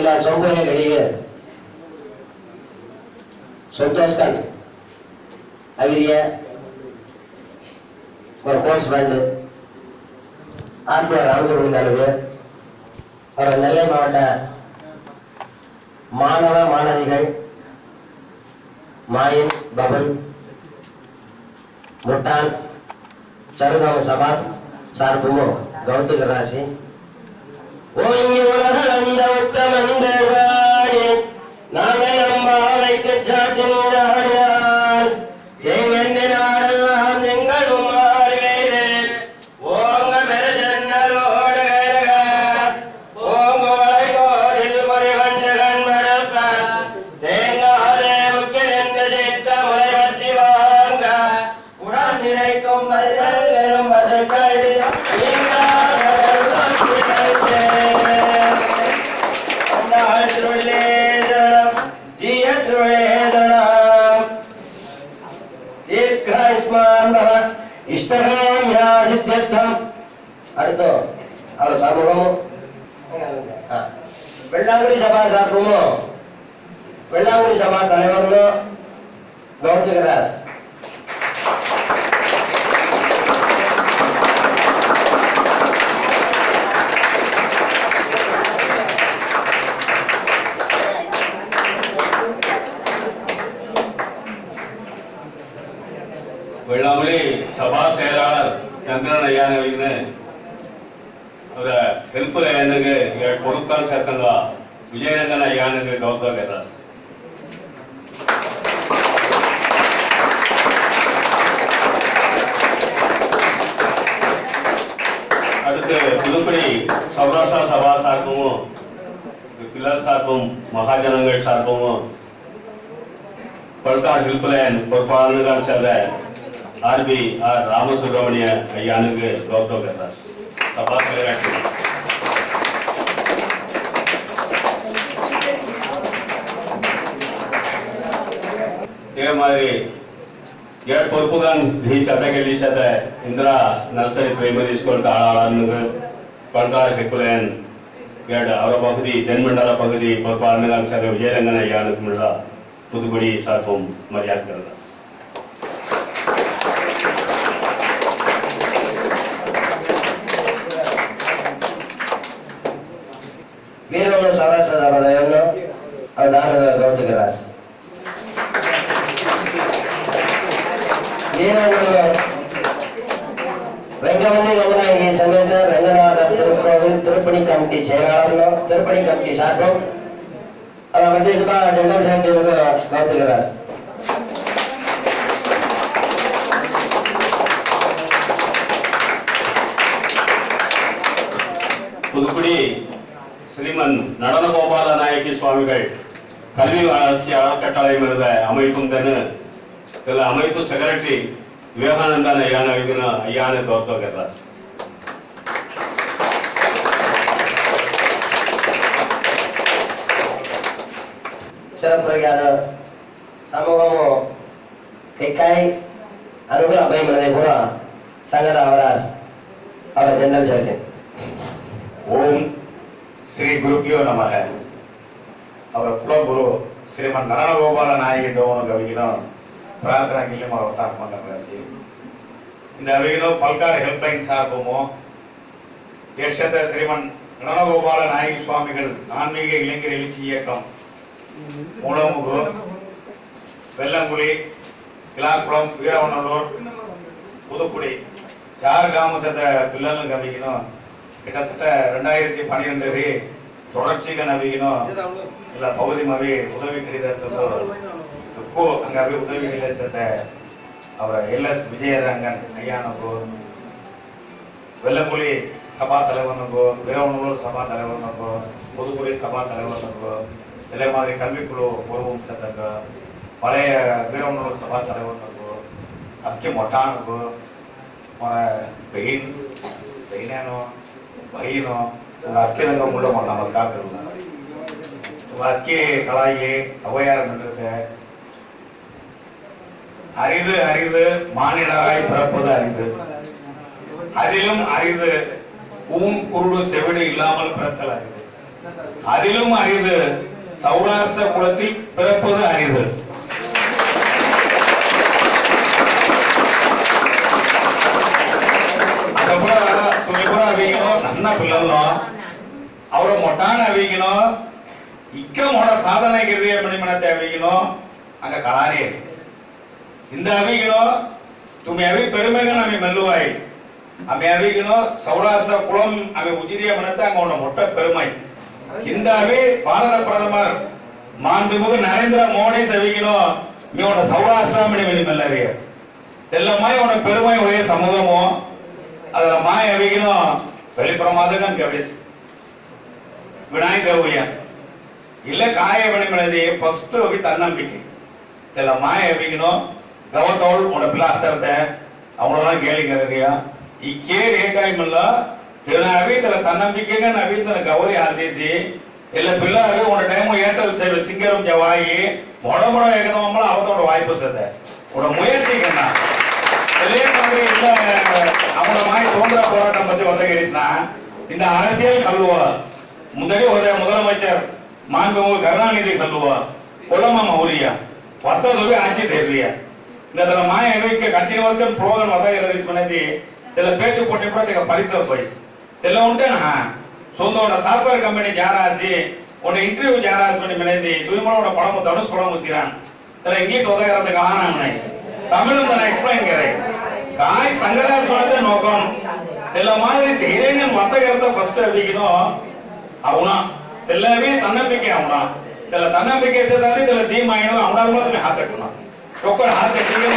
પેલા સૌને ઘડીએ સંતોષ કાલ આવી રહ્યા પરફોર્મન્સ બંધ ஆர்பிஆர் ராமசுப்ரமணியன் அளவு அவர் நெல்லை மாவட்ட மாணவ மாணவிகள் மாயன் பபன் முட்டான் சருகாம சபா சார்புமோ கௌதம் ராசி ஓ இங்கே உலகளந்த உத்தமன் வாணி நாங்கள் அம்பாவைக்கு சாட்டி நீராடினான் வெள்ளாங்குடி சபா சார்புமும் வெள்ளாங்குடி சபா தலைவரும் கௌர்ஜகராஜ் வெள்ளாமலி சபா செயலாளர் சந்திரன் ஐயாங்கலின்னு ஒரு ஹெல்ப் ஐயானுக்கு பொருட்கள் சேர்த்தங்களா విజయనగర యానంద్ర గౌతమ్ ఎర్రాస్ அடுத்து புதுப்படி சௌராஷ்டிரா சபா சார்பும் பில்லர் சார்பும் மகாஜனங்கள் சார்பும் பல்கார் ஹில்ப்லைன் பொறுப்பாளர்களாக சேர்ந்த ஆர்பி ஆர் ராமசுப்ரமணிய ஐயானுக்கு கௌதம் கதாஸ் சபா செயலாற்றி તે અમારી ગેર કોરપુગાનની ચાતાકેલી સાથે ઇન્દ્રા નર્સરી પ્રાઇમરી સ્કૂલ તાળાળનગર પડકાર હેકુલેન ગેડ ಅವರ பகுதி தென்மண்டல பகுதி பொறுப்பாளர்கள் சார் விஜயரங்கன் ஐயா அவர்கள் புதுக்குடி சார்பும் மரியாதை அதை மத்திய சபா ஜெனரல் செக்ரட்டரி கௌதகராஸ் புதுக்குடி ஸ்ரீமன் நடனகோபால நாயகி சுவாமிகள் கல்வி வளர்ச்சி அறக்கட்டளை இருந்த அமைப்பும் தானே இதுல அமைப்பு செக்ரட்டரி விவேகானந்தன் ஐயான ஐயான கௌதவ கர்ராஸ் சிறப்புரையாத சமூகமும் கைக்காய் ಅನುಕೂಲ ಅಭಯ ಮನದೆ ಕೂಡ ಸಂಘದ ಅವರ ಅವರ ಜನರಲ್ ಸೆಕ್ರೆಟರಿ ಓಂ ಶ್ರೀ ಗುರುಭ್ಯೋ ನಮಃ ಅವರ ಕುಲಗುರು ಶ್ರೀಮನ್ ನರನಗೋಪಾಲ நாயகி டோவன கவிகளும் பிரார்த்தனை கிள்ளும் அவர் தாக்கமாக ராசி இந்த அவைகளும் பல்கார் ஹெல்ப்லைன் சார்புமோ யக்ஷத ஸ்ரீமன் நரனகோபால நாயகி சுவாமிகள் ஆன்மீக இளைஞர் எழுச்சி இயக்கம் மூலமுகு வெள்ளங்குடி கிளாக்குளம் வீரவனலூர் புதுக்குடி சாறு கிராமம் சேர்ந்த பிள்ளைகளும் கவிக்கணும் கிட்டத்தட்ட ரெண்டாயிரத்தி பன்னிரெண்டு வரை தொடர்ச்சிக்கு நவிக்கணும் இல்லை பகுதி மாதிரி உதவி கடிதத்துக்கு அங்கே போய் உதவி கடிதம் சேர்ந்த அவர் எல் எஸ் விஜயரங்கன் ஐயானுக்கு வெள்ளங்குழி சபா தலைவனுக்கோ வீரவனூர் சபா தலைவனுக்கோ புதுக்குடி சபா தலைவனுக்கோ இதே மாதிரி கல்விக்குழு உறவும் சேர்ந்தாங்க பழைய வீரமனூர் சபா தலைவர்களுக்கு ಅಸ್ಕಿ ಮೊಟ್ಟಾಣಗು ಮರ ಬೈನ್ ಬೈನೇನೋ ಬೈನೋ ಅಸ್ಕಿ ನಂಗೆ ಮುಳ್ಳ ಮಾಡಿ ನಮಸ್ಕಾರ அஸ்கி கலாயி ஔவையார் மன்றத்தை அரிது அரிது மானிடராய் பிறப்பது அரிது. அதிலும் அரிது ஊம் குருடு செவிடு இல்லாமல் பிறத்தல் அரிது. அதிலும் அரிது சௌராஷ்டிர குலத்தில் பிறப்பது அறிவு துணி கூட அவிக்கணும் நன்ன பிள்ளைகளும் அவரை மொட்டான அவிக்கணும் இக்கமோட சாதனை கிரிய மணிமணத்தை அவிக்கணும் அங்க கலாரி இந்த அவிக்கணும் துமி அவி பெருமைகள் அமை மெல்லுவாய். அமை அவிக்கணும் சௌராஷ்டிர குளம் அமை உஜிரிய மனத்தை அங்க உன்னை மொட்ட பெருமை இந்தாவே பாரத பிரதமர் மாண்புமிகு நரேந்திர மோடி செவிக்கணும் మీ ఉన్న సౌరాష్ట్రామిడి వెళ్ళిమెల్లవి తెల్లమ్మాయి ఉన్న పెరుమై పోయే సముద్రము అదల మాయ ఎవిగిన వెళ్ళి ప్రమాదకం కవిస్ వినాయక ఓయ్య ఇల్ల కాయ వెళ్ళిమెడది ఫస్ట్ అవి తన్నంబికి తెల్ల మాయ ఎవిగిన கவத்தோள் உன்னோட பிளாஸ்டர்த்த அவங்களெல்லாம் கேள்வி கேட்குறியா இக்கே ரேகாயமில்ல ఇలావి ఇలా తన్నంబికగా నవ్విందని గౌరీ ఆదేసి ఇలా పిల్లారు ఉన్న టైము ఏటల్ సేవలు సింగరం జవాయి మొడ మొడ ఎగదమ్మల అవతோட வாய்ப்பு சேத உட முயற்சிக்கண்ணா. இதே மாதிரி இல்ல நம்மளோட மாய் சுதந்திர போராட்டம் பத்தி வந்தகரிசினா இந்த அரசியல் கல்வா முதலே ஒரு முதலமைச்சர் மாண்புமிகு கருணாநிதி கல்வா கொல்லமா மௌரியா வத்ததுவே ஆட்சி தேவையா இந்த இதுல மாய வைக்க கண்டினியூஸ்கன் ஸ்லோகன் வந்தகரிஸ் பண்ணி இதுல பேச்சு போட்டி கூட பரிசு போய். తెల్ల ఉంటేనా సొంత సాఫ్ట్వేర్ கம்பெனி ஜாராசி உன்னை இன்டர்வியூ யாராஸ் பண்ணி மினைந்து தூய்மனோட படமும் தனுஷ் படமும் சீரான் இதுல இங்கிலீஷ் உதகிறதுக்கு ஆனாங்க தமிழும் நான் எக்ஸ்பிளைன் கரேன் தாய் சங்கராஸ் பண்ணது நோக்கம். இதுல மாதிரி தைரியம் வர்த்தகத்தை ஃபர்ஸ்ட் அப்படிக்கணும் அவனா. எல்லாமே தன்னம்பிக்கை அவனா. இதுல தன்னம்பிக்கை சேர்ந்தாலும் இதுல தீமாயினும் அவனாலும் ಹಾಕಟ್ಟು ನಾವು ಹಾಕಟ್ಟಿಗೆ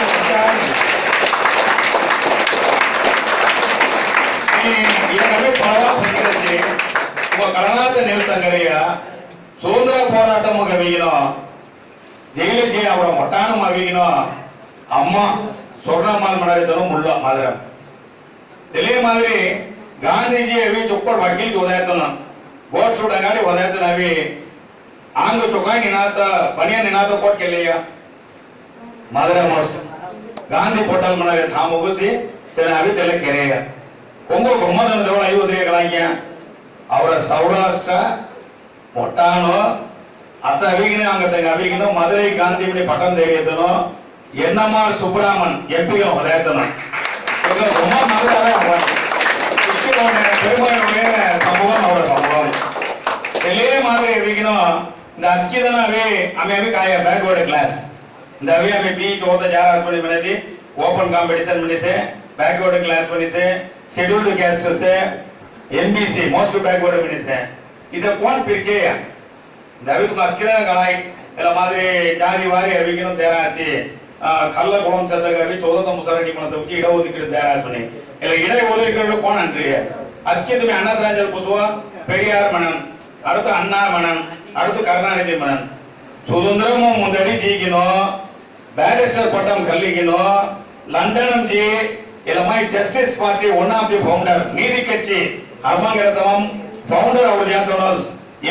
எனவே பலவான் சங்கரசி உங்க கடனாத நெல் சங்கரையா சுதந்திர போராட்டம் கவிக்கணும் ஜெயலலிஜி அவரை மொட்டானம் அவிக்கணும் அம்மா சொர்ணம்மாள் மனரித்தனும் முள்ள மாதிரம் తెలియ మాదిరి గాంధీజీ అవి చుక్కడు వకీల్కి వదిలేస్తున్నాం గోడ్ చూడగానే వదిలేస్తున్నా అవి ఆంగ చుకా నినాత పని నినాత కోట్కెళ్ళయ్యా మధుర మోసం గాంధీ పొట్టాలు మనవి తా ముగుసి తెలవి తెలకెరేగా ತೆಲ ಕೆರೆಯ ಕೊಂಗೋ ಗೊಮ್ಮದನ ದೇವಳ ಐವದ್ರಿಯಗಳಾಗ್ಯ ಅವರ ಸೌರಾಷ್ಟ್ರ ಮೊಟ್ಟಾನೋ ಅತ್ತ ಅವಿಗಿನ ಅಂಗತಂಗ ಅವಿಗಿನ ಮದುರೈ ಗಾಂಧಿ ಮಣಿ ಪಟನ್ ದೇರಿಯತನೋ ಎನ್ನಮಾರ್ ಸುಬ್ರಹ್ಮಣ್ ಎಂಪಿಗೆ ಹೊದಾಯ್ತನೋ இவங்க ரொம்ப மதுராவே அவன் சுத்திக்கொண்ட பெருமையுடைய சமூகம் அவரோட சமூகம் இதே மாதிரி இருக்கணும் இந்த அஸ்கிதனாவே அமே காய பேக்வர்டு கிளாஸ் இந்த அவே அமே பி தோத்த ஜாராஸ் பண்ணி பண்ணி ஓபன் காம்படிஷன் பண்ணி backward class பண்ணிஸ் scheduled castes MBC most backward ministry is a cone ಪರಿಚಯ ದವಿತ್ ಮಸ್ಕಿನ ಗಣಾಯ್ ಎಲ್ಲ ಮಾದರಿ ಜಾರಿ ವಾರಿ ಅವಿಗಿನ ದೇರಾಸಿ ಕಲ್ಲ ಕೋಣ ಸದ್ದಾಗ ಅವಿ ಚೋದದ ಮುಸರ ನಿಮ್ಮನ ತವಕಿ ಇಡ ಓದಿಕಿಡ ದೇರಾಸನೆ ಎಲ್ಲ ಇಡ ಓದಿಕಿಡ ಕೋಣ ಅಂದ್ರಿ ಅಸ್ಕಿ ತುಮಿ ಅಣ್ಣ ತ್ರಾಂಜಲ್ ಕುಸುವ ಪೆರಿಯಾರ್ ಮಣನ್ ಅಡುತ್ತ ಅಣ್ಣ ಮಣನ್ ಅಡುತ್ತ ಕರುಣಾನಿಧಿ ಮಣನ್ ಸುಧುಂದ್ರಮ ಮುಂದಡಿ ಜೀಗಿನೋ ಬ್ಯಾರಿಸ್ಟರ್ ಪಟ್ಟಂ ಕಲ್ಲಿಗಿನೋ ಲಂಡನಂ ಜಿ இளமாய் ஜஸ்டிஸ் பார்ட்டி ஒன் ஆஃப் நீதி கட்சி ಧರ್ಮಾಂಗರತಮಂ ಫೌಂಡರ್ ಅವರು ಜಾತೋನಲ್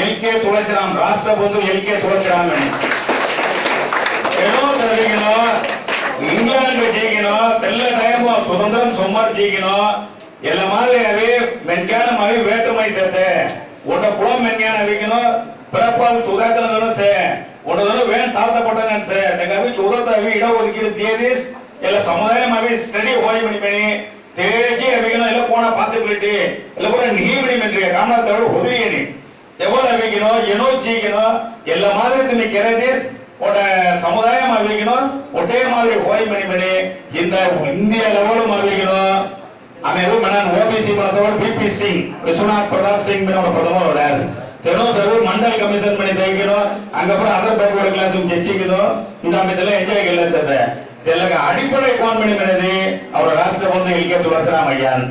ಎಲ್ ಕೆ ತುಳಸಿರಾಮ್ ರಾಷ್ಟ್ರ ಬಂಧು ಎಲ್ ಕೆ ತುಳಸಿರಾಮ್ ಏನೋ ತರಗಿನೋ ಇಂಗ್ಲೆಂಡ್ ಜೀಗಿನೋ ತೆಲ್ಲ ಟೈಮ್ சுதந்திரம் சுமார் ஜீகினோ எல்லா மாதிரியாவே மென்கானமாவே வேற்றுமை சேர்த்து. உன்னோட குலம் மென்கான வைக்கணும். பிறப்பால் சுதாக்கணும் சே உன்னோட வேன் தாழ்த்தப்பட்டங்கன்னு சே தங்காவே சுதத்தாவே இடஒதுக்கீடு தியரிஸ் இட ஒதுக்கீடு தேதிஸ் இல்ல சமுதாயம் அவி ஸ்டடி ஹோய் பண்ணி பண்ணி தேஜி அவிக்கனோ இல்ல போன பாசிபிலிட்டி இல்ல கூட நீ பண்ணி மென்றிய காமனா தவிர உதிரியனி எவ்வளவு அவிக்கனோ எனோ ஜீகினோ ಎಲ್ಲ மாதிரி துணி ಕೆರೆದಿಸ್ ಒಟ್ಟ ಸಮುದಾಯ ಅವಿಗಿನೋ ಒಟ್ಟೇ ಮಾದರಿ ಹೋಯ್ ಮಣಿ ಮಣಿ ಇಂದ ಇಂಡಿಯಾ ಲೆವೆಲ್ ಅವಿಗಿನೋ ಆಮೇಲೆ ಮನನ್ OBC ಬರ್ತವಳು B P Singh Vishwanath Pratap Singh மினோட பிரதமர் வராது தெனோ சர்வ மண்டல் கமிஷன் பண்ணி தைக்கணும் அங்கப்புறம் அதர் பேக்வர்டு கிளாஸ் செச்சிக்கணும் இந்த அமைதியில என்ஜாய் கல்ல சேர்த்த இதெல்லாம் அடிப்படை கவர்மெண்ட் என்னது ಅವರ ರಾಷ್ಟ್ರ ಬಂಧು ಎಲ್ಲಿಗೆ ತುಳಸರಾಮಯ್ಯನ್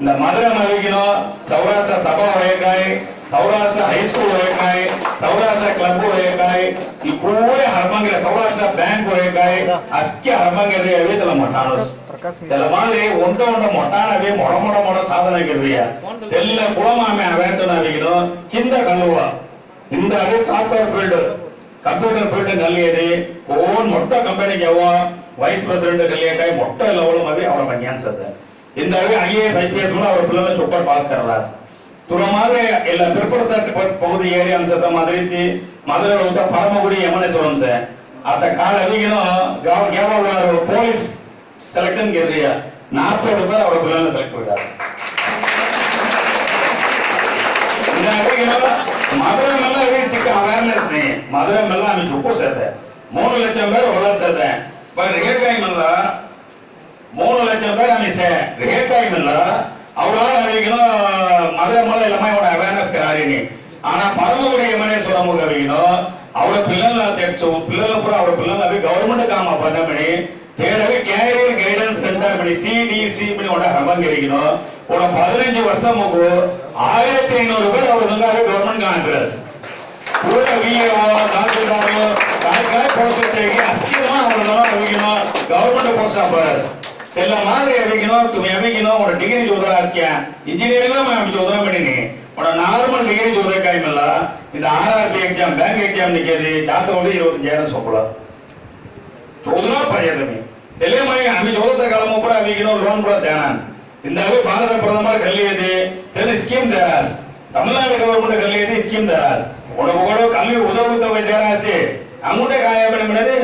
இந்த மதுரை அறிவிக்கணும் சௌராஷ்டிர சபா வயக்காய் சௌராஷ்டிர ஹைஸ்கூல் வயக்காய் சௌராஷ்டிர கிளப் வயக்காய் ಈ ಕೂಡೆ ಹರ್ಮಂಗಿರ ಸೌರಾಷ್ಟ್ರ ಬ್ಯಾಂಕ್ ವಯಕಾಯ್ ಅಸ್ಕೆ ಹರ್ಮಂಗಿರ್ರಿ ಅವೇ ತಲ ಮೊಟಾನಸ್ ತಲ ಮಾದ್ರಿ ಒಂದ ಒಂದ ಮೊಟಾನವೇ ಮೊಡ ಮೊಡ ಮೊಡ ಸಾಧನಗಿರ್ರಿಯ ಎಲ್ಲ ಕುಳಮಾಮೆ ಅವೇಂತ ನಾವಿಗಿದು ಹಿಂದ ಕಲ್ಲುವ ಹಿಂದ ಅದೇ ಸಾಫ್ಟ್ವೇರ್ ಫೀಲ್ಡ್ ಕಂಪ್ಯೂಟರ್ ಫೀಲ್ಡ್ ನಲ್ಲಿ ಇದೆ ಓನ್ ಮೊಟ್ಟ ಕಂಪನಿಗೆ ಯಾವ ವೈಸ್ ಪ್ರೆಸಿಡೆಂಟ್ ಕಲಿಯಕಾಯಿ ಮೊಟ್ಟ ಲೆವೆಲ್ ಅವಿ ಅವರ ಮನ್ಯಾನ್ಸತ್ತೆ இந்த ஐஏஎஸ் ஐபிஎஸ் கூட அவர் பிள்ளைங்க சூப்பர் பாஸ் கரலாஸ் ತುರ ಮಾದ್ರೆ ಎಲ್ಲ ಪಿರ್ಪುರದ ಪೌದಿ ಏರಿಯಾ ಅನ್ಸತ್ತ ಮದ್ರಿಸಿ ಮದುವೆ ಹೋಗ್ತಾ ಪರಮಗುಡಿ ಯಮನೇಶ್ವರಂ ಸೆ ಆತ ಕಾಲ ಅವಿಗಿನ ಗಾವ ಗ್ಯಾವ ಪೊಲೀಸ್ ಸೆಲೆಕ್ಷನ್ ಗೆದ್ರಿಯ ನಾಲ್ಕು ರೂಪಾಯಿ ಅವರ పిల్లల్ని సెలెక్ట్ పెట్టారు ಇದಾಗಿನ ಮದುವೆ ಮೇಲೆ ಅವಿ ತಿಕ್ಕ ಅವೇರ್ನೆಸ್ ನೀ ಮದುವೆ ಮೇಲೆ ಅವಿ ಚುಕ್ಕು ಸೇತೆ ಮೂರು ಲಕ್ಷ பேர் ಹೊಲ ಸೇತೆ మరి రిగేకాయం వల్ల మూడు లక్ష రూపాయలు ఆమె రిగేకాయం వల్ల அவரால் அறிவிக்கணும் மத மூலம் அவேர்னஸ் காரியணி ஆனா பரமகுடைய ఏమనే చూడము కవిగినో అవడ పిల్లల్ని తెచ్చు పిల్లలు కూడా అవడ పిల్లల్ని అవి గవర్నమెంట్ కామ పడమని தேடவே கேரியர் கைடன்ஸ் சென்டர் பண்ணி சிடிசி பண்ணி உட ஹபம் கிடைக்கணும் உட பதினஞ்சு வருஷம் ஆயிரத்தி ஐநூறு பேர் அவர் வந்து கவர்மெண்ட் காங்கிரஸ் கூட விஏஓ கணக்கான போஸ்ட் வச்சிருக்கீங்க அஸ்திரமா அவங்களெல்லாம் அமைக்கணும் கவர்மெண்ட் போஸ்ட் ஆஃபர்ஸ் ಎಲ್ಲ ಮಾದರಿ ಎವಿಕணும் তুমি ಎವಿಕணும் ಒಂದು ಡಿಗ್ರಿ ಜೋದರ ಆಸ್ಕ್ಯ ಇಂಜಿನಿಯರಿಂಗ್ ನಾನು ಮಾಡಿ ಜೋದರ ಮಾಡಿನಿ ಒಂದು ನಾರ್ಮಲ್ ಡಿಗ್ரி ಜೋದರ ಕೈಮಲ್ಲ ಇದು ಆರ್ಆರ್ಬಿ ಎಕ್ಸಾಮ್ ಬ್ಯಾಂಕ್ ಎಕ್ಸಾಮ್ ನಿಕ್ಕೇದಿ ಜಾತೋಡಿ 25000 சம்பளம் ஜோதனா பயணமே ಎಲ್ಲೇ ಮೈ আমি ಜೋದರ ಕಾಲಮ ಉಪರ ಎವಿಕணும் ಲೋನ್ ಕೂಡ ಧ್ಯಾನ ಇಂದಾವೆ ಭಾರತ ಪ್ರಧಾನಮಂತ್ರಿ ಕಲ್ಲಿಯದೆ ತೆನ ಸ್ಕೀಮ್ ದರಾಸ್ ತಮಿಳ್ನಾಡು ಗವರ್ನಮೆಂಟ್ ಕಲ್ಲಿಯದೆ ಸ್ಕೀಮ್ ದರಾಸ್ ಒಂದು ಕೂಡ ಕಲ್ಲಿ ಉದೌತವ ದರಾಸೆ நம்முடைய காயம் பண்ணது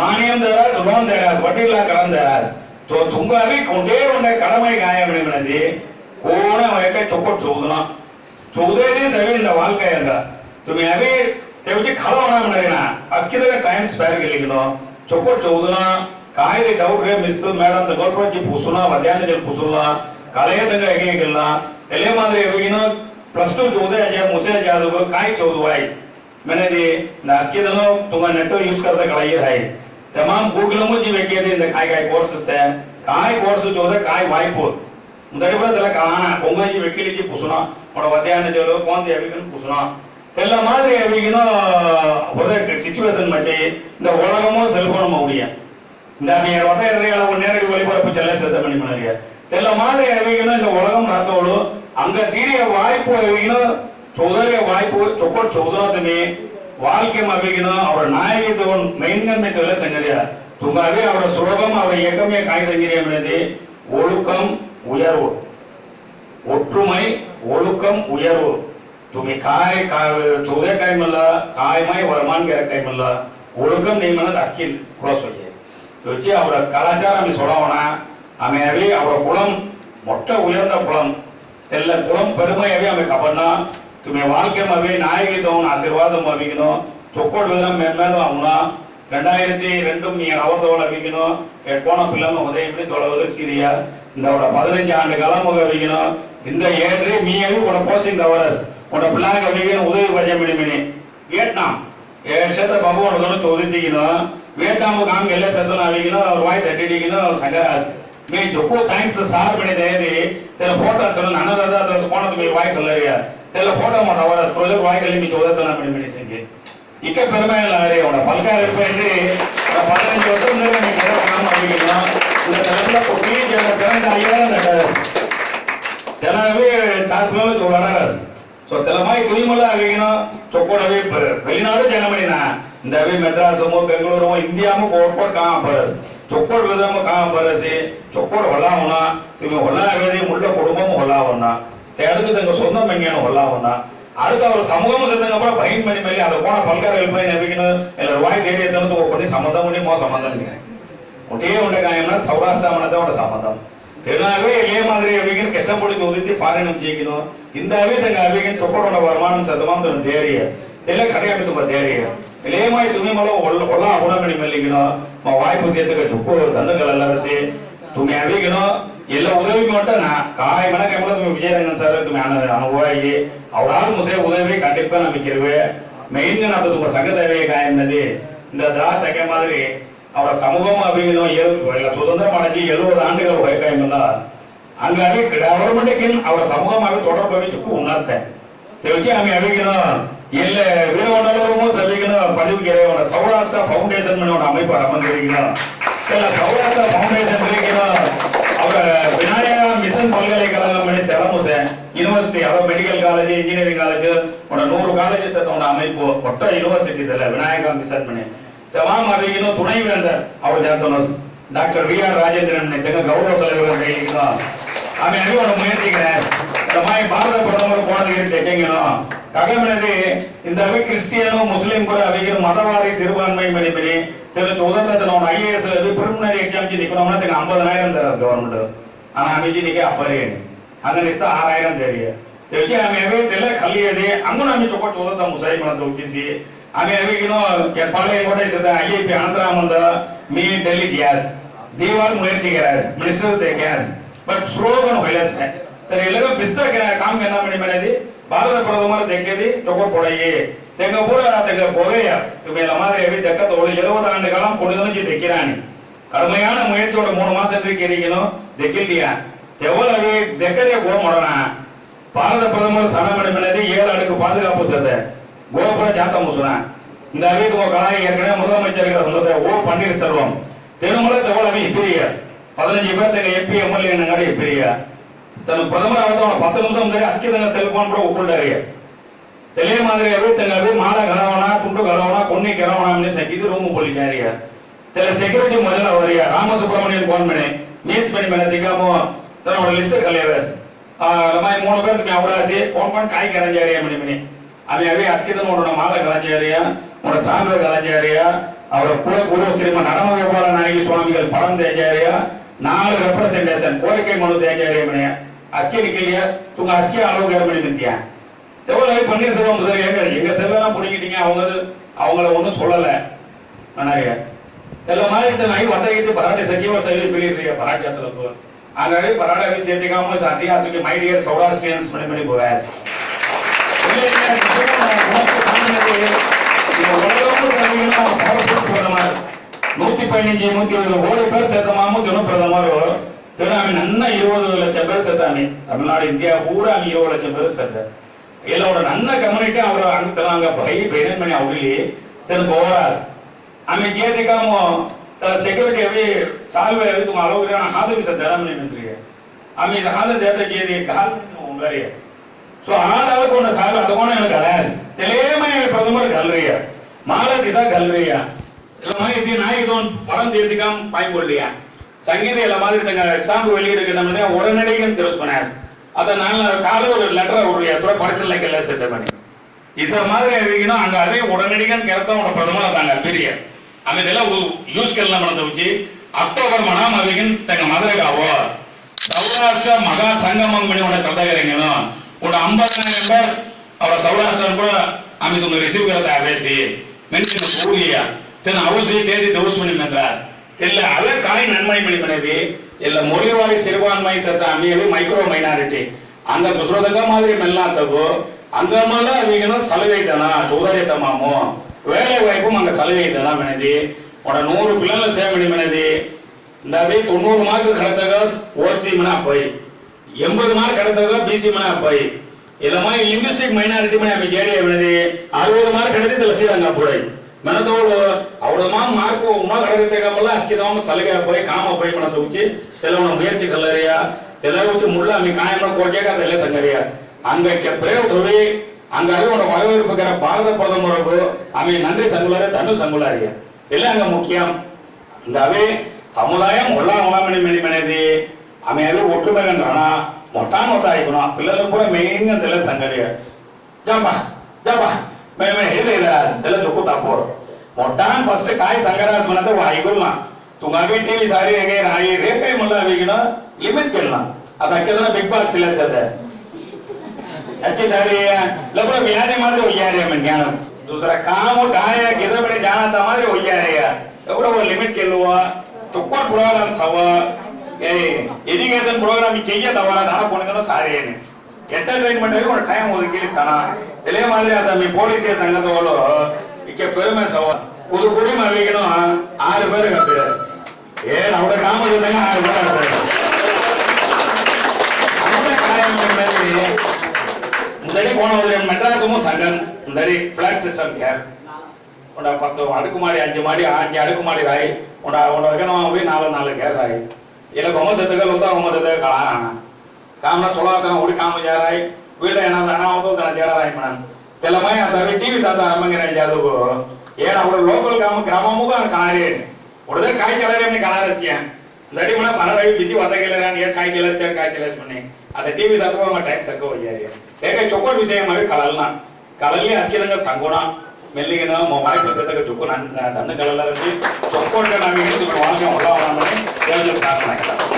மானியம் தராஸ் லோன் தராஸ் வட்டில்லா கடன் தராஸ் તો તુંગાવી કોંડે ఉండే கடமை காயமனது கோண வயக்க தொக்க சோதனா சோதேனே சவிந்த வாழ்க்கையல்ல तुम्ही अभी तेवचे खालो होणार म्हणजे ना अस्किलगा टाइम स्पेअर केले की नो चोको चौदना काय ते डाऊट रे मिस मॅडम द गोलप्रोची पुसुना वद्याने जे पुसुला कालय दंग एगे गेला तेले मांद्रे एवेगिनो प्लस 2 चौदे जे मुसे जादू काय चौदवाई मैंने नासकी दलो तुम नेटो यूज करता कड़ाइए है तमाम गूगल मुझे वेके इन काय काय कोर्सेस है काय कोर्स जो है काय वाइपो முதல்ல இதுல காணா பொங்கி வெக்கிலிக்கு புசுனா உனோட வத்தியான ஜோலோ கோந்தி அவிக்கணும் புசுனா எல்லா மாதிரி அவிக்கணும் ஒரு சிச்சுவேஷன் மச்சி இந்த உலகமும் செல்போனும் முடிய இந்த நீங்க வத இறையால ஒரு நேரடி ஒளிபரப்பு செல்ல சேர்த்த பண்ணி பண்ணுறீங்க தெல்ல மாதிரி அவிக்கணும் இந்த உலகம் நடந்தோடு அங்க தீரிய வாய்ப்பு அவிக்கணும் ಚೌಧರಿಯ ವಾಯ್ಪು ಚೊಕೋ ಚೌಧರಿ வாழ்க்கை மபிகிதம் அவர் நாயகி தோன் மெயின்கண்மை தொழில சங்கரியா தும்பாவே அவரோட சுலபம் அவரை இயக்கமே காய் சங்கரியம் ஒழுக்கம் உயர்வு ஒற்றுமை ஒழுக்கம் உயர்வு तुम्ही காய் चौघ्या काय म्हणला काय माय वरमान गेला काय म्हणला ओळखम नाही म्हणत असतील क्रॉस होईल त्याची அவர கலாச்சாரம் அப்படி சொல்லாமனா அமையாவே அவரோட குளம் மொட்டை உயர்ந்த குளம் தெல்ல குளம் பெருமையாவே அமை கபன்னா તમે வாழ்க்கைમાં நாயகத்துவம் ஆசீர்வாதம் அவிக்கணும் சொக்கோட் விதம் மேன்மேலும் அவனும் ரெண்டாயிரத்தி ரெண்டும் நீ அவத்தோட அவிக்கணும் எட்போன பிள்ளைங்க உதயம் பண்ணி தொலைவது சீரியா இந்த பதினஞ்சு ஆண்டு காலம் அவிக்கணும் இந்த ஏற்று நீ அவி உட போஸ்டிங் கவரஸ் உட பிள்ளைங்க அவிக்கணும் உதவி பஜம் பண்ணி வியட்நாம் ஏஷத்தை பகவானுக்கு சோதித்திக்கணும் வியட்நாமுக்கு ஆங்க எல்லா சத்தனும் அவிக்கணும் அவர் வாய் தட்டிடிக்கணும் அவர் சங்கராஜ் మీ జొక్కు థ్యాంక్స్ సార్ పడితే తెర ఫోటో తెర అన్నదాత కోణకు మీరు వాయి కలరియా त्याला फोडा म्हणावा प्रोजेक्ट वाया गेले मी చదువుతాను తన మిడి సంఖ్య ఇక పెరమైన లారీ అవడ పలకారు పెట్టి పదిహేను వర్షం లేదా మీకు ఏదో కామం అడిగినా இந்த தரப்புல கொட்டி ஜன கரண்ட் ஐயாயிரம் கட்டாராசு ஜனவே சாத்திரமே சோழராசு ஸோ தெலமாய் துணிமலா அவைக்கணும் சொக்கோடவே வெளிநாடு ஜனமணினா இந்த அவை மெட்ராஸமோ பெங்களூருமோ இந்தியாமோ கோட்கோட் காம பரஸ் சொக்கோட் விதமோ காம பரசு சொக்கோட் ஒல்லாவுனா திரும்பி ஒல்லா வேண்டிய குடும்பமும் ஒல்லாவுனா ತೆಗೆದುಕೊಂಡು சொந்த மெங்கேன ஒல்லாவனா அடுத்து அவர் சமூகம் சேர்ந்தப்ப பயன் பண்ணி மல்லி அதை போன பல்கார் எழுப்பி நம்பிக்கணும் இல்லை ரூபாய் தேடியை தந்து ஒப்படி சம்மந்தம் பண்ணி மோ சம்மந்தம் ஒட்டே உண்ட காயம்னா சௌராஷ்டிராமனத்தோட சம்மந்தம். தெலுங்காவே இதே மாதிரி அவைக்கு கஷ்டப்பட்டு சோதித்து ஃபாரின் ஜெயிக்கணும். இந்தாவே தங்க அவைக்கு தொப்பரோட வருமானம் சதமாம் தரும் தேரிய தெரியல கடையாக்கு தும்ப தேரிய இதே மாதிரி துணி மேல ஒல்ல ஒல்லா அகுணமணி மல்லிக்கணும் வாய்ப்பு தேர்த்துக்க துப்பு தண்ணுகள் எல்லாரும் துணி அவைக்கணும் ಇಲ್ಲ ಉದವಿ ಮಟ್ಟ ಕಾಯಿ ಮನೆ ಕೈಮಲ ತುಮಿ ವಿಜಯರಂಗನ್ ಸರ್ ತುಮಿ ಅನ ಅನುಭವಾಗಿ ಅವರಾದ ಮುಸೆ ಉದವಿ கண்டிப்பா நமக்கு இருக்கு மெயின் நான் தும்ப சங்க தேவையை காயிருந்தது இந்த தாசகே மாதிரி அவர சமூகம் அப்படிங்கிறோம் இல்லை சுதந்திரம் அடைஞ்சு எழுபது ஆண்டுகள் உழைக்காயம் இருந்தா ಹಂಗಾಗಿ ಗವರ್ಮೆಂಟ್ಕಿನ್ ಅವರ ಸಮೂಹ ಮಾಡಿ ತೊಡರ್ ಬವಿಚಕ್ಕೂ ಉನ್ನಾಸೆ ತೆವಚಿ ಆಮೆ ಅವಿಗಿನ ಎಲ್ಲ ವೀರಮಂಡಲರಮೋ ಸಲ್ಲಿಗಿನ ಪದವಿಗೆರೆ ಅವರ ಸೌರಾಷ್ಟ್ರ ಫೌಂಡೇಶನ್ ಮನೆ ಅವರ ಅಮೈಪ ರಮಂದಿರಿಗಿನ ಎಲ್ಲ ಸೌರಾಷ್ಟ್ರ ಫೌಂಡೇಶನ್ ಗಿರಿಗಿನ விநாயகா மிஷன் பல்கலைக்கழகம் சிறப்பு யூனிவர்சிட்டி அதாவது மெடிக்கல் காலேஜ் இன்ஜினியரிங் காலேஜ் உன்னோட நூறு காலேஜஸ் அதோட அமைப்பு. மொத்த யூனிவர்சிட்டி இதில் விநாயகா மிஷன் பண்ணி. தவாம் அறிவிக்கணும் துணை வேந்தர் அவர் சேர்த்தணும் டாக்டர் வி ஆர் ராஜேந்திரன் தெங்க கௌரவ தலைவர்கள் கையிலிக்கணும் அவன் அறிவோட முயற்சிக்கிறேன். இந்த மாதிரி பாரத பிரதமர் போனதுன்னு கேட்டீங்கன்னா தகவலது இந்த அவை கிறிஸ்டியனும் முஸ்லீம் கூட அவைகளும் மதவாரி சிறுபான்மை மதிப்பதி தெரிஞ்சு உதந்ததனவன் ஐஏஎஸ் அது பிரிமினரி எக்ஸாம்க்கு நிற்கணும்னா தெங்க ஐம்பதனாயிரம் தராஸ் கவர்மெண்ட் ஆனால் அமைச்சு நிற்க அப்பரே அந்த நிஸ்தா ஆறாயிரம் தெரியும் తెచ్చి ఆమె ఏవైతే కలిగేది అందరూ ఆమె చొప్పటి చదువుతాం ముసాయి మనతో వచ్చేసి ఆమె ఏవైనా పాలయం కూడా వేసేది ఐఏపి అనంతరామంద మీ ఢిల్లీ గ్యాస్ దీవాల్ ముయర్చి gas minister gas but slogan వెళ్ళేస్తాయి சரி இல்லங்க பிஸ்த காம் என்ன பண்ணி பண்ணது பாரத பிரதமர் தெக்கதி தொக்க பொடையே. தெங்க பூரா தெங்க பொறைய துமையில மாதிரி எவி தெக்கத்தோடு எழுபது ஆண்டு காலம் பொழுதுனுச்சு தெக்கிறானி. கடுமையான முயற்சியோட மூணு மாசம் இருக்கீங்கணும் தெக்கில்லையா எவ்வளவு தெக்கதே கோமடனா பாரத பிரதமர் சனமணி பண்ணது ஏழு அடுக்கு பாதுகாப்பு சேர்ந்த கோபுர ஜாத்த முசுனா. இந்த அறிவிப்பு கலாய் ஏற்கனவே முதலமைச்சர்கள் சொன்னது ஓ பன்னீர்செல்வம். திருமலை தவளவி பெரிய பதினஞ்சு பேர் தங்க எம்பி எம்எல்ஏ நங்காடி பெரிய ತನ್ನ ಪ್ರಥಮರ ಹತ್ತು ನಿಮಿಷ ಮುಂದೆ ಅಸ್ಕಿ ತನ್ನ ಸೆಲ್ಫ್ ಮಾಡ್ಬಿಡ ಒಪ್ಪಿಕೊಂಡಾರಿಗೆ ತಲೆ ಮಾದರಿಯಾಗಿ ತನ್ನ ಮಾಡ ಗರವಣ ಕುಂಟು ಗರವಣ ಕೊನ್ನೆ ಗರವಣ ಅಮ್ಮನೆ ಸಕ್ಕಿದ್ದು ರೂಮ್ ಪೊಲಿಜಾರಿಯ ತಲೆ ಸೆಕ್ಯೂರಿಟಿ ಮೊದಲ ಅವರಿಯ ರಾಮಸುಬ್ರಹ್ಮಣ್ಯನ್ போன் பண்ணி மீஸ் பண்ணி மேலே திக்காமோ தன்னோட லிஸ்ட்டு கலையவேஸ் நம்ம மூணு பேருக்கு அவராசி போன் பண்ணி காய் கரைஞ்சாரியா மணி மணி? அவன் அவை அஸ்கிதன் மாத மாலை கலைஞ்சாரியா உன்னோட சாமியார் கலைஞ்சாரியா அவரோட குல குரு ஸ்ரீம நடன வியாபார நாயகி சுவாமிகள் படம் தேஞ்சாரியா நாலு ரெப்ரசன்டேஷன் கோரிக்கை மனு தேஞ்சாரியா மணியா அஸ்கி நிக்கலையா துங்க அஸ்கி அளவு கருமணி நித்தியா எவ்வளவு பன்னீர்செல்வம் முதல்ல எங்க எங்க செல்லாம் பிடிக்கிட்டீங்க அவங்க அவங்கள ஒண்ணும் சொல்லல நிறைய ಎಲ್ಲ ಮಾಡಿರ್ತಾನೆ ಐ ಒತ್ತಾಗಿದ್ದು ಪರಾಟೆ ಸಚಿವ ಸೈಲಿ ಬಿಳಿರ್ರಿ ಪರಾಟೆ ಹತ್ರ ಹಾಗಾಗಿ ಪರಾಟ ವಿ ಸೇತಿಗಾಮ ಸಾತಿ ಅದಕ್ಕೆ ಮೈ ಡಿಯರ್ ಸೌರಾಷ್ಟ್ರಿಯನ್ಸ್ ಮನೆ ಮನೆ ಗೋವಾಸ್ நூத்தி பதினஞ்சு நூத்தி இருபது கோடி பேர் சேர்த்தமாமு துணை பிரதமர் திருநாமಿ ನನ್ನ ಇರುವುದು ಲಕ್ಷ பேர் ಸತ್ತಾನೆ தமிழ்நாಡು இந்தியா பூரா அங்க இருபது லட்சம் பேர் செத்தார் இதுல ஒரு நல்ல கம்யூனிட்டி அவர் அங்க தராங்க பை பேரன் பண்ணி அவங்களே திரு கோராஸ் ಆಮೇಲೆ ಜೇದಿಗಾಮು ತನ್ನ ಸೆಕ್ಯೂರಿಟಿ ಅವಿ ಸಾಲ್ವೆ ಅವಿ ತುಂಬ ಅಲೋಗ್ರಿ ಅವನ ಹಾದವಿ ಸರ್ ದರಾಮನೆ ಮಂತ್ರಿಗೆ ಆಮೇಲೆ ಹಾದ ದೇತ್ರ ಜೇದಿ ಗಾಲ್ ಉಂಗರಿ ಸೊ ಹಾದಾಗ ಒಂದು ಸಾಲು ಅದಕೋಣ ಏನು ಗಲಾಸ್ ತೆಲೇಮಯ ಪ್ರಥಮರು ಗಲ್ರಿಯ ಮಾಲ ದಿಸ ಗಲ್ರಿಯ ಇಲ್ಲ ಮಾ ಇದು ನಾ ಇದೊಂದು ಪರಂ ಜೇದಿಗಾಮ್ ಪಾಯಿ ಕೊಡ್ಲಿಯಾ சங்கீத மாதிரி தங்க ஸ்டாம்பு வெளியிடுக்கிறோம்னே உடனடியாக யூஸ் பண்ணேன் அதை நான் காலை ஒரு லெட்டர் ஒரு எத்தனை பரிசல் எல்லாம் செட் பண்ணி. இச மாதிரி அறிவிக்கணும். அங்கே அதே உடனடியாக கேட்தான் உட பிரதமர் தாங்க பெரிய. அந்த இதெல்லாம் யூஸ் கெல்லாம் நடந்து வச்சு அக்டோபர் மனாம் அவிகன் தங்க காவோ சௌராஷ்டிரா மகா சங்கமம் பண்ணி உட சந்தகரிங்கனோ உட ஐம்பதாயிரம் பேர் அவரை சௌராஷ்டிரம் கூட அமைத்து ரிசீவ் கரத்தை அபேசி மென்ஷன் ஊழியா தென் அவசிய தேதி தோஸ் பண்ணி மெட்ராஸ் ಎಲ್ಲ ಅವೆ ಕಾಯಿ ನನ್ಮೈ ಬೆಳಿ ಮನೆವಿ ಎಲ್ಲ ಮುರಿವಾರಿ ಸಿರಿವಾನ್ಮೈ ಸತ್ತ ಅಮಿಯವಿ ಮೈಕ್ರೋ ಮೈನಾರಿಟಿ ಅಂಗ ದುಸರೋದಗ ಮಾದರಿ ಮೆಲ್ಲಾತವು ಅಂಗಮಲ್ಲ ಅವೀಗನು ಸಲವೇತನ ಚೌದರ್ಯತಮಾಮು వేరే వైపు మనకు సలవేదన అనేది ఒక నూరు పిల్లల సేవని అనేది ఇందావి తొన్నూరు మార్కు కడతగా ఓసీ మన అబ్బాయి ఎంబది మార్క్ కడతగా బీసీ మన అబ్బాయి ఇలా మా లింగ్విస్టిక్ మైనారిటీ మన జేడీ అనేది అరవై మార్క్ కడితే తెలిసేదంగా అప్పుడు ಅರವತ್ತು ಮಾರ್ಕ್ ಕಡಿದಿತ್ತು ಲಸಿರಂಗ ಪುಡೈ ಮನದೋಳು ಅವಳ ಮಾಮ ಮಾರ್ಕ್ ಉಮ್ಮ ಕಡಿದಿದ್ದಾಗಲ್ಲ ಅಸ್ಕಿದವ ಸಲಗೆ போய் காம போய் மனத உச்சி தெலவன முயற்சி கல்லறியா தெலவ உச்சி முள்ள அம்மி காயமா கோட்டேக அதெல்லாம் சங்கரியா அங்க பிரேவ் தொவி அங்க அறிவோட வரவேற்புக்கிற பாரத பிரதமருக்கு அவை நன்றி சங்குலாரு தமிழ் சங்குலாரியா எல்லாம் அங்க முக்கியம் இந்த அவை சமுதாயம் ஒல்லா உலாமணி மணி மனைதி ఆమె అవి ఒట్లు రానా మొట్టాన్ మొట్ట అయిపోయినా పిల్లలకు కూడా మెయిన్ గా తెల్ల मागीर हे दिला मोटान फस्ट काय सांगराज म्हणा तो आयकूंक ना। सारी हेगे राही रे लिमिट केलं ना। बिग बॉस सारी लबड़ा ज्ञान दूसरा काम और कहा लिमिट के सवा? एजुकेशन प्रोग्राम केजे तवाला ಎಂಟರ್ಟೈನ್ಮೆಂಟ್ ಒಂದು ಟೈಮ್ ಒದಗಿಲಿ ಸಣ ಇದೇ ಮಾದರಿ ಅದ ಮೀ ಪೊಲೀಸ್ ಸಂಘದವರು ಇಕ್ಕೆ ಪೆರುಮೆ ಸವ ಒಂದು ಕುಡಿಮ ವೀಗಿನ ಆರು ಪೇರು ಕಪ್ಪಿದೆ ಏನ್ ಅವರ ಗ್ರಾಮ ಜೊತೆಗೆ ಆರು ಪೇರು ಆಗ್ತಾರೆ ಮುಂದರಿ ಕೋಣ ಹೋದ್ರೆ ಮೆಡ್ರಾಸಮು ಸಂಗನ್ ಮುಂದರಿ ಫ್ಲಾಟ್ ಸಿಸ್ಟಮ್ ಕ್ಯಾಬ್ ಒಂಡ பத்து அடுக்கு மாடி அஞ்சு மாடி அஞ்சு அடுக்கு மாடி ராய் உண்டா உண்டா இருக்கணும் போய் நாலு நாலு கேர் ராய் இல்லை பொம்மை செத்துக்கள் வந்தா பொம்மை செத்துக்கள் காணா కామన చొలవతనం ఉడి కామ చేరాయి వీళ్ళ ఏనాది అనామతులు తన చేరాయి మనం తెల్లమై అంత టీవీ సాత అమ్మంగిన జాదుకు ఏనా ఒక లోకల్ గ్రామ గ్రామముగా కనారేని ఉడదే కాయ చెలరేమని కనారస్యం இல்லாட்டி மேடம் மழை ரவி பிசி வந்த கேளாங்க ஏன் காய் கேளா தேர் காய் கேளாஸ் பண்ணி அந்த டிவி சத்தம் நம்ம டைம் சங்க வையாரு. ஏக சொக்கோ விஷயமாவே கலல்னா. கலல்லி அஸ்கிரங்க சங்குனா. மெல்லிகனா மழை பத்திரத்துக்கு சொக்கோ நான் தந்து கலல்லா இருந்து சொக்கோட நாங்கள் வாழ்க்கை உள்ளவனாமே தேவையான காரணம்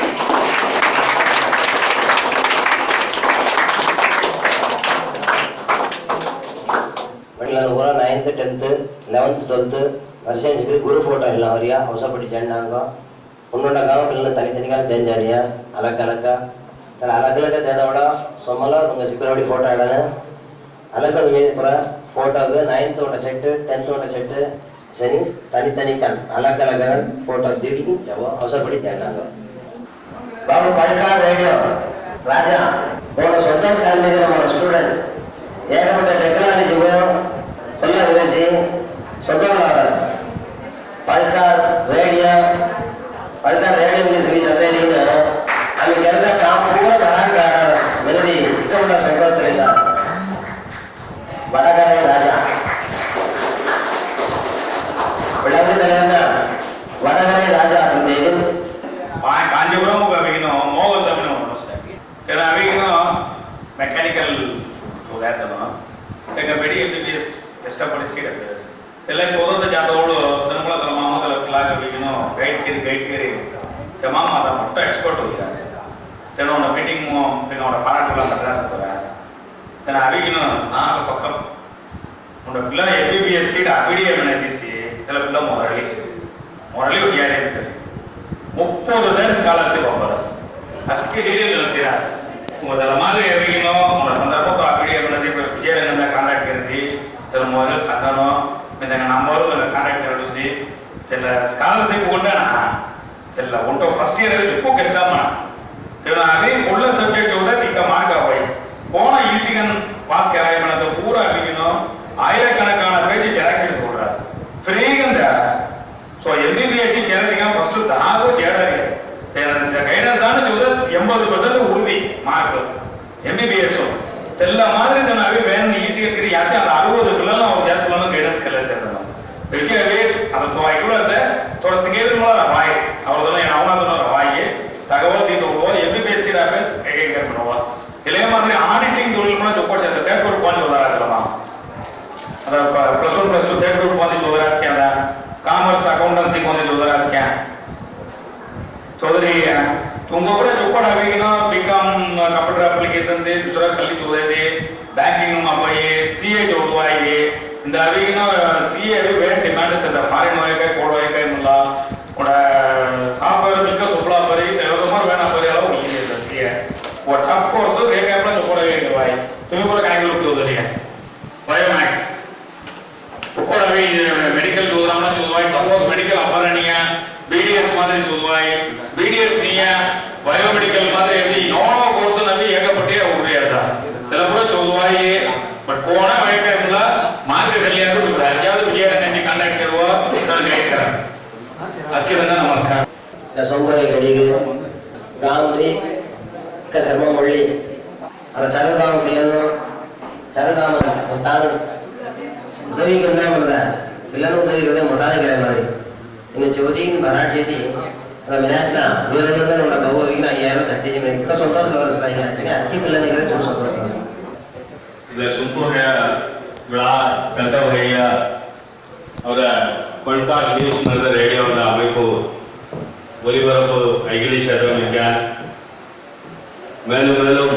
நைன்த்து டென்த்து லெவன்த்து டுவெல்த்து வரிசைன்னு பேர் குரு ஃபோட்டோ எல்லாம் வரியா? அவசப்பட்டு சேர்ந்தாங்க ஒன்னொண்டாக்காம பிள்ளைங்க தனித்தனிக்காக தேஞ்சாதிய? அலக்க அலக்கா அலக்கலக்க தேதோட சொமலோ உங்கள் சிக்கரோடி ஃபோட்டோ இடனு அலக்க விவேகத்தில் ஃபோட்டோவுக்கு நைன்த்து ஒன்ற செட்டு டென்த்து ஒன்ற செட்டு சரி தனித்தனிக்கான் அலக்க அலக்க ஃபோட்டோ திடீர்னு ஜவோ அவசரப்படி தேடினாங்க பாபு பழக்கா ரேடியோ ராஜா உன்னோட சொந்த காலேஜில் நம்ம ஸ்டூடெண்ட் ஏகப்பட்ட டெக்னாலஜி ಎಲ್ಲ ವಿವರಿಸಿ ಸ್ವತಂತ್ರಸ್ ಪಳ್ಕಾರ್ ರೇಡಿಯೋ ಪಳ್ಕಾರ್ ರೇಡಿಯೋ ಇಂಗ್ಲೀಷ್ ರೀಚ್ ಹದಿನೈದಿಂದ ಅಲ್ಲಿ ಕೆರೆದ ಕಾಂಪೂರ ಬರಹಗಾರಸ್ ಮೆಲದಿ ಇಕ್ಕಮುಡ ಸಂತೋಷ ದೇಶ ಬರಹಗಾರ ರಾಜ ಬೆಳಗಾವಿ ತಲೆಯಿಂದ ವಡಗರೆ ರಾಜ ಅಂತಂದ ಇದು ಕಾಂಜೀಪುರಂ ಅವಾಗಿನ ಮೋಗಲ್ ತಮಿಳು ತೆರ ಅವಾಗಿನ ಮೆಕ್ಯಾನಿಕಲ್ ಹೋಗ್ಯಾತನು ಕೇರಿ te mamma da molto expert hogiras te no una meeting mo te no una paragraph la class to gas te na avigino na pakam una pilla MBBS seat ಅವಿಡಿಯ ಮನೆ ದಿಸಿ ತೆಲ ಪಿಲ್ಲ ಮೊರಳಿ ಮೊರಳಿ ಹೋಗ್ಯಾರೆ ಅಂತಾರೆ முப்பது பேர் ஸ்காலர்ஷிப் ஆஃபர்ஸ் அஸ்கி டீடைல் ಹೇಳ್ತೀರಾ ಮೊದಲ ಮಾದರಿ ಎರಿಗಿನೋ ಮೊದಲ ಸಂದರ್ಭಕ್ಕೂ ಆ video ಬಂದದಿ ವಿಜಯರಂಗದ contact ಇರದಿ Telugu సంతానం విధంగా నమ్మరు కాంటాక్ట్ చూసి తెల్ల స్కాలర్షిప్ ఉండానా తెల్ల ఉంటో ఫస్ట్ ఇయర్ ఎక్కువ కష్టమా తెలు అది உள்ள சப்ஜெக்ட் కూడా ఇంకా మార్క్ అవ్వాలి போன ஈஸிகன் பாஸ் கராயமானது பூரா அடிக்கணும். ஆயிரக்கணக்கான பேஜ் ஜெராக்ஸ் எடுத்து கொடுறாரு ஃப்ரீகன் ஜெராக்ஸ் ஸோ எம்பிபிஎஸ்சி சேரதுக்காக ஃபர்ஸ்ட் தாகோ சேராது கைடன்ஸ் தான் சொல்ல எண்பது பர்சன்ட் உறுதி மார்க் எம்பிபிஎஸும் எல்லா மாதிரி ನಾವೇ ಬೇರೆ ಈಸಿಗೆ ಯಾಕೆ ಅದು ಆಗುವುದಿಲ್ಲ ನಾವು ಜಾತ್ಮನ ಗೈಡೆನ್ಸ್ ಕೆಲಸ ಬೆಳಕಿಗೆ ಅದಕ್ಕೆ ವಾಯಿಗಳಂತೆ ತೋಡ ಸಿಗೇರಿ ಮಾಡೋರ ವಾಯಿ ಅವದನ್ನ ಯಾವನಾದನೋರ ವಾಯಿ ತಗವಲ್ದಿದ್ದು ಎಂ ಬಿ ಬಿ ಎಸ್ ಸಿ ಡಾಕ್ಟರ್ ಹೇಗೆ ಮಾಡುವ ಇಲ್ಲೇ ಮಾತ್ರ ಆಡಿಟಿಂಗ್ ತೊಳಿಲ್ ಕೂಡ ಜೊಕೋಸ್ ಅಂತ ತೇರ್ ಗ್ರೂಪ್ ಬಂದು ಉದಾಹರಣೆ ನಾವು ಅದ ಪ್ಲಸ್ ಒನ್ ಪ್ಲಸ್ ಟು ತೇರ್ ಗ್ರೂಪ್ ಬಂದಿದ್ದು ಉದಾಹರಣೆ ಅದ ಕಾಮರ್ಸ್ ಅಕೌಂಟೆನ್ಸಿ ಬಂದಿದ್ದು ಉದಾಹರಣೆ ಚೌಧರಿ உங்க கூட जो पढ़ा भी ना बीकॉम कंप्यूटर एप्लीकेशन दे சொல்லுது பேங்கிங் जो சிஏ दे बैंकिंग இந்த அவிகினா சிஏ வேற டிமாண்ட் சேர்ந்த ஃபாரின் வாய்க்க கோட வாய்க்க இல்லா உட சாப்பாடு மிக்க சுப்ளா பரி இலவசமா வேணா பரி அளவு உங்களுக்கு இந்த சிஏ ஒரு டஃப் கோர்ஸ் ரேகாப்ல கோட வேண்டிய வாய் துணி கூட காய்கறி விட்டு வந்துருங்க பயோமேக்ஸ் கூட மெடிக்கல் சூதாம்னா சூதுவாய் சப்போஸ் மெடிக்கல் அப்பறம் நீங்க ಮೆಡಿಕಲ್ ಅಪರಣೀಯ ಬಿಡಿಎಸ್ ಮಾದರಿ ಚೋದವಾಯ್ ಬಿಡಿಎಸ್ ನೀಯ ಬಯೋಮೆಡಿಕಲ್ ಮಾದರಿ ಅವಿ ನೋಡೋ ಕೋರ್ಸ್ ನವಿ ಏಕಪಟ್ಟೆ ಉಡ್ರಿ ಅರ್ಧ ಇದೆಲ್ಲ ಕೂಡ ಚೋದವಾಯ್ ಬಟ್ ಕೋಣ ಬೇಕಾಗಿಲ್ಲ ಮಾರ್ಗ ಕಲ್ಯಾಣ ಯಾವ್ದು ವಿಜಯನಗರ ಕಾಂಟ್ಯಾಕ್ಟ್ ಇರುವ ನಾನು ಗೈಡ್ ಕರ ಅಸ್ಕೆ ನಮಸ್ಕಾರ இந்த சொம்பரை கடிகு காமரி கசர்ம மொழி அந்த சரகாம பிள்ளைங்க சரகாம முட்டான் உதவிக்கிறதே பண்ணத பிள்ளைங்க உதவிக்கிறதே முட்டானிக்கிற மாதிரி இங்க ಚೌದಿಗಿನ ಮರಾಠಿಯದಿ ಅದ ವಿನಾಶನ ವೀರದಿಂದ ನಮ್ಮ ಬಹುವಿನ ಅಯ್ಯಾರು ದಟ್ಟಿಜಿ ಮಿಕ್ಕ ಸಂತೋಷ ಗೌರವ ಈಗ ಅಸ್ಕಿ ಪಿಲ್ಲನಿಗೆ ತುಂಬ ಸಂತೋಷ இந்த சும்பூர் விழா ಚಂದ್ರ ಭಯ್ಯ ಅವರ ಪಳ್ಕಾರ್ ನ್ಯೂಸ್ ನಡೆದ ರೇಡಿಯೋದ அமைப்பு ஒலிபரப்பு ஐகிலி சேதம் விஞ்ஞான் மேலும் மேலும்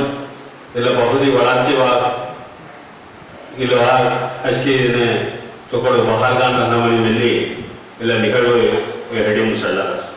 இதில் பகுதி வளர்ச்சி வா இல்லை வா அஸ்கின்னு தொக்கோடு பகார்கான் தன்னமணி மெல்லி El la antigua.